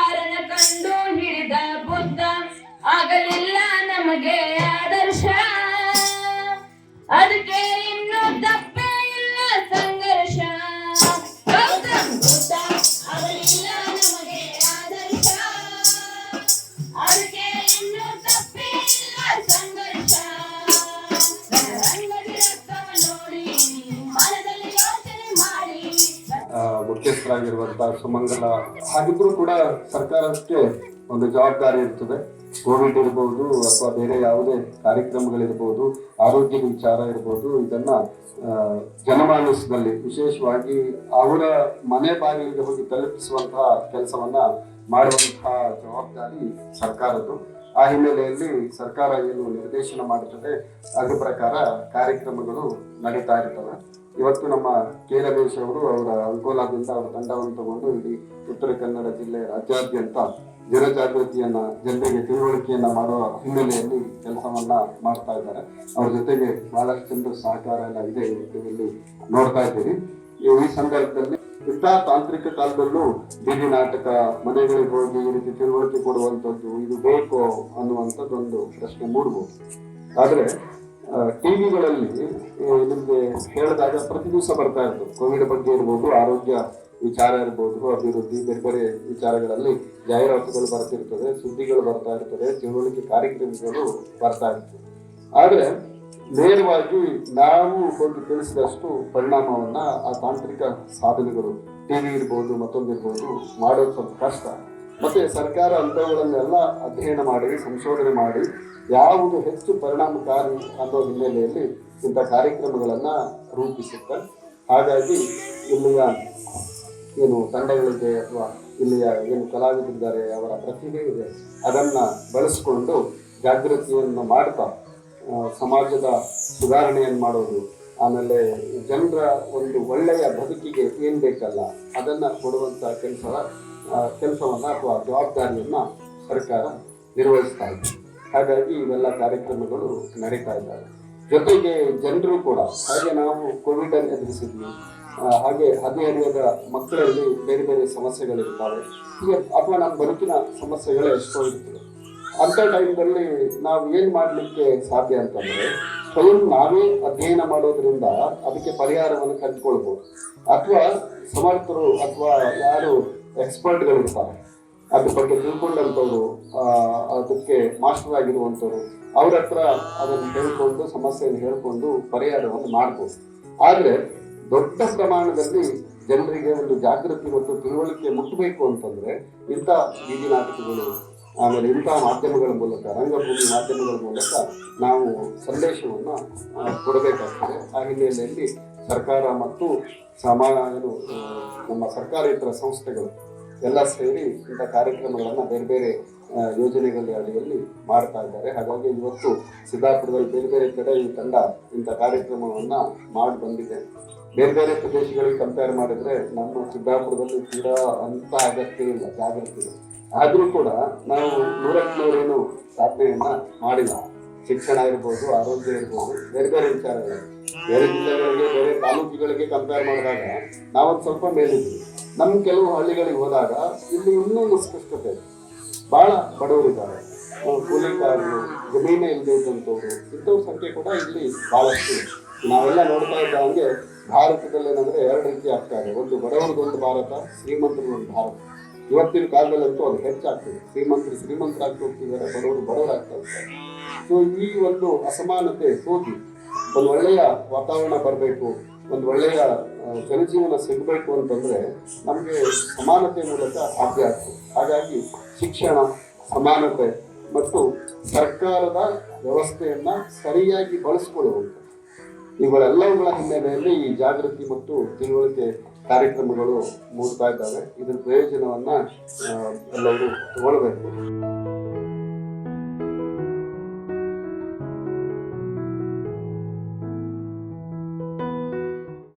ಕಾರಣ ಕಂಡು ಹಿಡಿದ ಬುದ್ಧ ಆಗಲಿಲ್ಲ. ಅಧ್ಯಕ್ಷರಾಗಿರುವಂತಹ ಸುಮಂಗಲ, ಹಾಗಿದ್ರು ಕೂಡ ಸರ್ಕಾರಕ್ಕೆ ಒಂದು ಜವಾಬ್ದಾರಿ ಇರ್ತದೆ. ಕೋವಿಡ್ ಇರ್ಬೋದು ಅಥವಾ ಬೇರೆ ಯಾವುದೇ ಕಾರ್ಯಕ್ರಮಗಳಿರ್ಬೋದು, ಆರೋಗ್ಯ ವಿಚಾರ ಇರ್ಬೋದು, ಇದನ್ನ ಜನಮಾನಸದಲ್ಲಿ ವಿಶೇಷವಾಗಿ ಅವರ ಮನೆ ಬಾಗಿಲಿಗೆ ಹೋಗಿ ತಲುಪಿಸುವಂತಹ ಕೆಲಸವನ್ನ ಮಾಡುವಂತಹ ಜವಾಬ್ದಾರಿ ಸರ್ಕಾರದ್ದು. ಆ ಹಿನ್ನೆಲೆಯಲ್ಲಿ ಸರ್ಕಾರ ಏನು ನಿರ್ದೇಶನ ಮಾಡುತ್ತದೆ, ಅದ್ರ ಪ್ರಕಾರ ಕಾರ್ಯಕ್ರಮಗಳು ನಡೀತಾ ಇರ್ತವೆ. ಇವತ್ತು ನಮ್ಮ ಕೆ. ರಮೇಶ್ ಅವರು ಅವರ ಅಂಕೋಲಾದಿಂದ ಅವರ ತಂಡವನ್ನು ತಗೊಂಡು ಇಡೀ ಉತ್ತರ ಕನ್ನಡ ಜಿಲ್ಲೆ ರಾಜ್ಯಾದ್ಯಂತ ಜನಜಾಗೃತಿಯನ್ನ, ಜನರಿಗೆ ತಿಳುವಳಿಕೆಯನ್ನ ಮಾಡುವ ಹಿನ್ನೆಲೆಯಲ್ಲಿ ಕೆಲಸವನ್ನ ಮಾಡ್ತಾ ಇದ್ದಾರೆ. ಅವ್ರ ಜೊತೆಗೆ ಬಹಳಷ್ಟು ಸಹಕಾರ ಎಲ್ಲ ಇದೆ ಇಲ್ಲಿ ನೋಡ್ತಾ ಇದ್ದೀರಿ ಈ ಈ ಸಂದರ್ಭದಲ್ಲಿ ಇಂಥ ತಾಂತ್ರಿಕ ಕಾಲದಲ್ಲೂ ಬೀದಿ ನಾಟಕ ಮನೆಗಳಿಗೆ ಹೋಗಿ ಈ ರೀತಿ ತಿಳುವಳಿಕೆ ಕೊಡುವಂಥದ್ದು ಇದು ಬೇಕು ಅನ್ನುವಂಥದ್ದೊಂದು ಪ್ರಶ್ನೆ ಮೂಡ್ಬೋದು. ಆದ್ರೆ ಟಿವಿಗಳಲ್ಲಿ ನಿಮಗೆ ಹೇಳಿದಾಗ ಪ್ರತಿ ದಿವಸ ಬರ್ತಾ ಇರ್ತದೆ ಕೋವಿಡ್ ಬಗ್ಗೆ ಇರ್ಬೋದು, ಆರೋಗ್ಯ ವಿಚಾರ ಇರ್ಬೋದು, ಅಭಿವೃದ್ಧಿ, ಬೇರೆ ಬೇರೆ ವಿಚಾರಗಳಲ್ಲಿ ಜಾಹೀರಾತುಗಳು ಬರ್ತಿರ್ತದೆ, ಸುದ್ದಿಗಳು ಬರ್ತಾ ಇರ್ತದೆ, ತಿಳುವಳಿಕೆ ಕಾರ್ಯಕ್ರಮಗಳು ಬರ್ತಾ ಇರ್ತದೆ. ಆದ್ರೆ ನೇರವಾಗಿ ನಾವು ಕೊಟ್ಟು ತಿಳಿಸಿದಷ್ಟು ಪರಿಣಾಮವನ್ನ ಆ ತಾಂತ್ರಿಕ ಸಾಧನೆಗಳು, ಟಿವಿ ಇರ್ಬೋದು ಮತ್ತೊಂದಿರ್ಬೋದು ಮಾಡೋದು ಸ್ವಲ್ಪ ಕಷ್ಟ. ಮತ್ತೆ ಸರ್ಕಾರ ಅಂಥವುಗಳನ್ನೆಲ್ಲ ಅಧ್ಯಯನ ಮಾಡಿ, ಸಂಶೋಧನೆ ಮಾಡಿ, ಯಾವುದು ಹೆಚ್ಚು ಪರಿಣಾಮಕಾರಿ ಅನ್ನೋ ಹಿನ್ನೆಲೆಯಲ್ಲಿ ಇಂಥ ಕಾರ್ಯಕ್ರಮಗಳನ್ನ ರೂಪಿಸುತ್ತೆ. ಹಾಗಾಗಿ ಇಲ್ಲಿಯ ಏನು ತಂಡಗಳಿದೆ ಅಥವಾ ಇಲ್ಲಿಯ ಏನು ಕಲಾವಿದರಿದ್ದಾರೆ, ಅವರ ಪ್ರತಿಭೆ ಇದೆ, ಅದನ್ನ ಬಳಸಿಕೊಂಡು ಜಾಗೃತಿಯನ್ನು ಮಾಡ್ತಾ ಸಮಾಜದ ಸುಧಾರಣೆಯನ್ನು ಮಾಡೋದು, ಆಮೇಲೆ ಜನರ ಒಂದು ಒಳ್ಳೆಯ ಬದುಕಿಗೆ ಏನು ಬೇಕಲ್ಲ, ಅದನ್ನು ಕೊಡುವಂಥ ಕೆಲಸ ಕೆಲಸವನ್ನು ಅಥವಾ ಜವಾಬ್ದಾರಿಯನ್ನು ಸರ್ಕಾರ ನಿರ್ವಹಿಸ್ತಾ ಇದೆ. ಹಾಗಾಗಿ ಇವೆಲ್ಲ ಕಾರ್ಯಕ್ರಮಗಳು ನಡೀತಾ ಇದ್ದಾವೆ. ಜೊತೆಗೆ ಜನರು ಕೂಡ, ಹಾಗೆ ನಾವು ಕೋವಿಡ್ ಅನ್ನು ಎದುರಿಸಿದ್ವಿ ಹಾಗೆ ಹದಿಹರಿಯದ ಮಕ್ಕಳಲ್ಲಿ ಬೇರೆ ಬೇರೆ ಸಮಸ್ಯೆಗಳಿರ್ತವೆ. ಹೀಗೆ ಅಥವಾ ನಮ್ಮ ಬದುಕಿನ ಸಮಸ್ಯೆಗಳೇ ಎಷ್ಟೋ ಇರ್ತದೆ ಅಂತ ಟೈಮ್ನಲ್ಲಿ ನಾವು ಏನ್ ಮಾಡ್ಲಿಕ್ಕೆ ಸಾಧ್ಯ ಅಂತಂದ್ರೆ, ಸ್ವಯಂ ನಾವೇ ಅಧ್ಯಯನ ಮಾಡೋದ್ರಿಂದ ಅದಕ್ಕೆ ಪರಿಹಾರವನ್ನು ಕಂಡುಕೊಳ್ಬಹುದು ಅಥವಾ ಸಮರ್ಥರು ಅಥವಾ ಯಾರು ಎಕ್ಸ್ಪರ್ಟ್ಗಳಿರ್ತಾರೆ, ಅದ್ರ ಬಗ್ಗೆ ತಿಳ್ಕೊಂಡಂಥವ್ರು ಅದಕ್ಕೆ ಮಾಸ್ಟರ್ ಆಗಿರುವಂಥವ್ರು, ಅವ್ರ ಹತ್ರ ಅದನ್ನು ಹೇಳ್ಕೊಂಡು, ಸಮಸ್ಯೆಯನ್ನು ಹೇಳ್ಕೊಂಡು ಪರಿಹಾರವನ್ನು ಮಾಡ್ಬೋದು. ಆದರೆ ದೊಡ್ಡ ಪ್ರಮಾಣದಲ್ಲಿ ಜನರಿಗೆ ಒಂದು ಜಾಗೃತಿ ಮತ್ತು ತಿಳುವಳಿಕೆ ಮುಟ್ಟಬೇಕು ಅಂತಂದ್ರೆ ಇಂಥ ಬೀದಿ ನಾಟಕಗಳು ಆಮೇಲೆ ಇಂತಹ ಮಾಧ್ಯಮಗಳ ಮೂಲಕ ರಂಗಭೂಮಿ ಮಾಧ್ಯಮಗಳ ಮೂಲಕ ನಾವು ಸಂದೇಶವನ್ನು ಕೊಡಬೇಕಾಗ್ತದೆ. ಆ ಹಿನ್ನೆಲೆಯಲ್ಲಿ ಸರ್ಕಾರ ಮತ್ತು ಆ, ನಮ್ಮ ಸರ್ಕಾರೇತರ ಸಂಸ್ಥೆಗಳು ಎಲ್ಲ ಸೇರಿ ಇಂಥ ಕಾರ್ಯಕ್ರಮಗಳನ್ನು ಬೇರೆ ಬೇರೆ ಯೋಜನೆಗಳ ಅಡಿಯಲ್ಲಿ ಮಾಡ್ತಾ ಇದ್ದಾರೆ. ಹಾಗಾಗಿ ಇವತ್ತು ಸಿದ್ದಾಪುರದಲ್ಲಿ ಬೇರೆ ಬೇರೆ ಕಡೆ ಈ ತಂಡ ಇಂಥ ಕಾರ್ಯಕ್ರಮವನ್ನು ಮಾಡಿ ಬಂದಿದೆ. ಬೇರೆ ಬೇರೆ ಪ್ರದೇಶಗಳಿಗೆ ಕಂಪೇರ್ ಮಾಡಿದರೆ ನಮ್ಮ ಸಿದ್ದಾಪುರದಲ್ಲಿ ತೀರಾ ಅಂತ ಅಗತ್ಯ ಇಲ್ಲ ಜಾಗೃತಿ ಇದೆ ಆದ್ರೂ ಕೂಡ ನಾವು ನೂರಕ್ಕೆ ನೂರೇನು ಸಾಧನೆಯನ್ನ ಮಾಡಿಲ್ಲ. ಶಿಕ್ಷಣ ಇರ್ಬೋದು, ಆರೋಗ್ಯ ಇರ್ಬೋದು, ಬೇರೆ ಬೇರೆ ವಿಚಾರಗಳು. ಬೇರೆ ಜಿಲ್ಲೆಗಳಿಗೆ ಬೇರೆ ತಾಲೂಕುಗಳಿಗೆ ಕಂಪೇರ್ ಮಾಡಿದಾಗ ನಾವೊಂದು ಸ್ವಲ್ಪ ಮೇಲಿದ್ವಿ. ನಮ್ಮ ಕೆಲವು ಹಳ್ಳಿಗಳಿಗೆ ಹೋದಾಗ ಇಲ್ಲಿ ಇನ್ನೂ ನಿಷ್ಕೃಷ್ಟತೆ ಇದೆ ಬಹಳ ಬಡವರಿದ್ದಾರೆ ಕೂಲಿಕಾರರು, ಜಮೀನೇ ಇಲ್ಲದೆ ಇದ್ದಂಥವ್ರು, ಇಂಥವ್ರ ಸಂಖ್ಯೆ ಕೂಡ ಇಲ್ಲಿ ಬಹಳಷ್ಟು. ನಾವೆಲ್ಲ ನೋಡ್ತಾ ಇದ್ದ ಹಾಗೆ ಭಾರತದಲ್ಲಿ ಏನಂದ್ರೆ ಎರಡು ರೀತಿ ಆಗ್ತಾ ಇದೆ. ಒಂದು ಬಡವರದೊಂದು ಭಾರತ ಶ್ರೀಮಂತರದೊಂದು ಭಾರತ. ಇವತ್ತಿನ ಕಾಲದಲ್ಲಂತೂ ಅದು ಹೆಚ್ಚಾಗ್ತದೆ. ಶ್ರೀಮಂತರು ಶ್ರೀಮಂತರಾಗ್ತಾ ಹೋಗ್ತಿದ್ದಾರೆ, ಬಡವರು ಬಡವರಾಗ್ತಾ ಹೋಗ್ತಾರೆ ಸೊ ಈ ಒಂದು ಅಸಮಾನತೆ ಹೋಗಿ ಒಂದು ಒಳ್ಳೆಯ ವಾತಾವರಣ ಬರಬೇಕು, ಒಂದು ಒಳ್ಳೆಯ ಜನಜೀವನ ಸಿಗಬೇಕು ಅಂತಂದರೆ ನಮಗೆ ಸಮಾನತೆ ಮೂಲಕ ಸಾಧ್ಯ ಆಗ್ತದೆ. ಹಾಗಾಗಿ ಶಿಕ್ಷಣ ಸಮಾನತೆ ಮತ್ತು ಸರ್ಕಾರದ ವ್ಯವಸ್ಥೆಯನ್ನು ಸರಿಯಾಗಿ ಬಳಸ್ಕೊಳ್ಳುವಂಥ ಇವುಗಳೆಲ್ಲವುಗಳ ಹಿನ್ನೆಲೆಯಲ್ಲಿ ಈ ಜಾಗೃತಿ ಮತ್ತು ತಿಳುವಳಿಕೆ ಕಾರ್ಯಕ್ರಮಗಳು ಮೂಡ್ತಾ ಇದ್ದಾವೆ. ಇದರ ಪ್ರಯೋಜನವನ್ನ ಎಲ್ಲರೂ ತಗೊಳ್ಬೇಕು.